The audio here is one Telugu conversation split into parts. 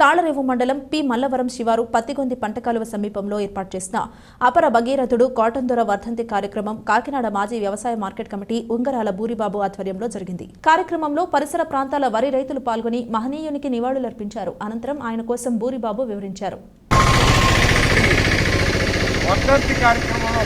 తాళరేవు మండలం పి. మల్లవరం శివారు పత్తిగొంది పంటకాలువ సమీపంలో ఏర్పాటు చేసిన అపర భగీరథుడు కాటన్ దొర వర్ధంతి కార్యక్రమం కాకినాడ మాజీ వ్యవసాయ మార్కెట్ కమిటీ ఉంగరాల బూరిబాబు ఆధ్వర్యంలో జరిగింది. కార్యక్రమంలో పరిసర ప్రాంతాల వరి రైతులు పాల్గొని మహనీయునికి నివాళులర్పించారు. అనంతరం ఆయన కోసం బూరిబాబు వివరించారు. వర్ధంతి కార్యక్రమంలో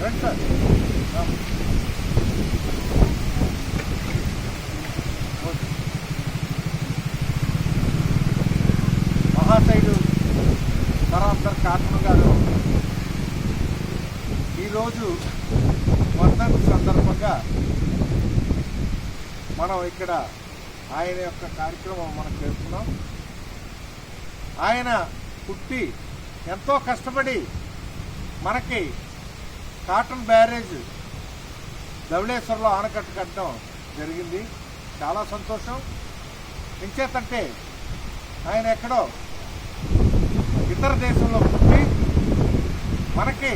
రండి సార్ మహాశైలు సరాసర్ కాత్మ గారు ఈరోజు వర్ధంతి సందర్భంగా మనం ఇక్కడ ఆయన యొక్క కార్యక్రమం మనం చేస్తున్నాం. ఆయన పుట్టి ఎంతో కష్టపడి మనకి కాటన్ బ్యారేజ్ ధవళేశ్వరంలో ఆనకట్ట కట్టడం జరిగింది. చాలా సంతోషం. ఎంచేతంటే ఆయన ఎక్కడో ఇతర దేశంలో పుట్టి మనకి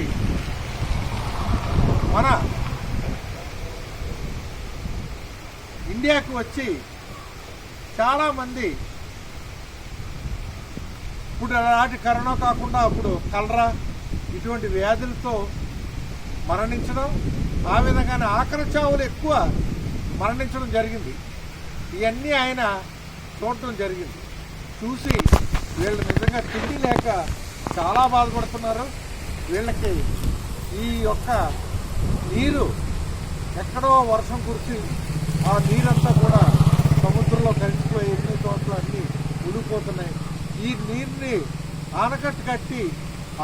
మన ఇండియాకు వచ్చి చాలామంది ఇప్పుడు అలాంటి కరోనా కాకుండా అప్పుడు కలరా ఇటువంటి వ్యాధులతో మరణించడం ఆ విధంగానే ఆఖరి చావులు ఎక్కువ మరణించడం జరిగింది. ఇవన్నీ ఆయన చూడటం జరిగింది. చూసి వీళ్ళు నిజంగా తిండి లేక చాలా బాధపడుతున్నారు. వీళ్ళకి ఈ యొక్క నీరు ఎక్కడో వర్షం కురిసి ఆ నీరంతా కూడా సముద్రంలో కలిసిపోయి ఎన్ని చోట్ల అన్నీ ఉడిపోతున్నాయి ఈ నీరుని ఆనకట్టు కట్టి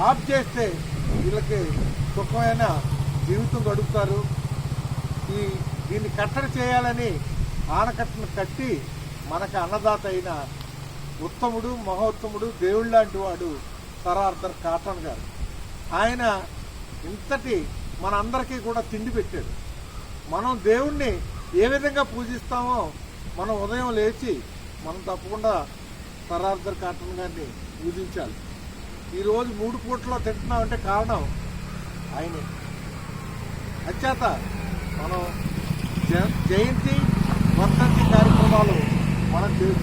ఆఫ్ చేస్తే వీళ్ళకి సుఖమైన జీవితం గడుపుతారు. ఈ దీన్ని కట్టడి చేయాలని ఆనకట్టను కట్టి మనకు అన్నదాత అయిన ఉత్తముడు మహోత్తముడు దేవుళ్ళ లాంటి వాడు సరార్థర్ కాటన్ గారు. ఆయన ఇంతటి మనందరికీ కూడా తిండి పెట్టాడు. మనం దేవుణ్ణి ఏ విధంగా పూజిస్తామో మనం ఉదయం లేచి మనం తప్పకుండా సరార్థర్ కాటన్ గారిని పూజించాలి. ఈరోజు మూడు పూటలో తింటున్నామంటే కారణం ఆయనే. అచ్చేత మనం జ- జయంతి వర్ధంతి కార్యక్రమాలు మనం చే-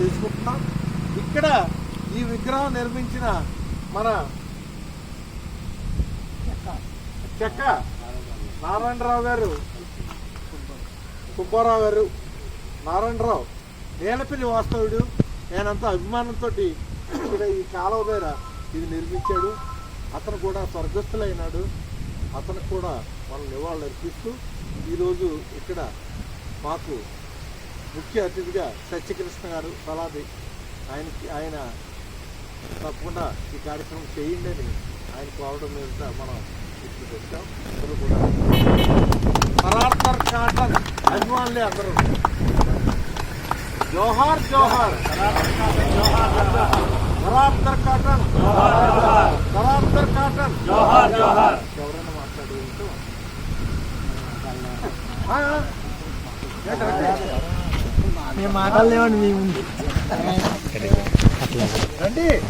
చేసుకుంటున్నాం. ఇక్కడ ఈ విగ్రహం నిర్మించిన మన చెక్క. నారాయణరావు గారు సుబ్బారావు గారు నారాయణరావు నేలపల్లి వాస్తవుడు నేనంతా అభిమానంతో ఇక్కడ ఈ కాలువ దగ్గర ఇది నిర్మించాడు. అతను కూడా స్వర్గస్థులైనాడు. అతనికి కూడా మనం నివాళులు అర్పిస్తూ ఈరోజు ఇక్కడ మాకు ముఖ్య అతిథిగా సత్యకృష్ణ గారు సలాది ఆయనకి ఆయన తప్పకుండా ఈ కార్యక్రమం చేయండి అని ఆయన కోరడం మీద మనం ఇప్పుడు పెట్టాం అందరూ కూడా. సరార్థర్ కాటన్ అభిమానులే అందరూ. జోహార్ జోహార్. సరార్థర్ కాటన్ సరార్థర్ కాటన్ ఎవరైనా మాట్లాడి ఉంటే ఆ, ఆ. ఏంటంటే? మేము మాట్లాడలేమండి మేము రండి.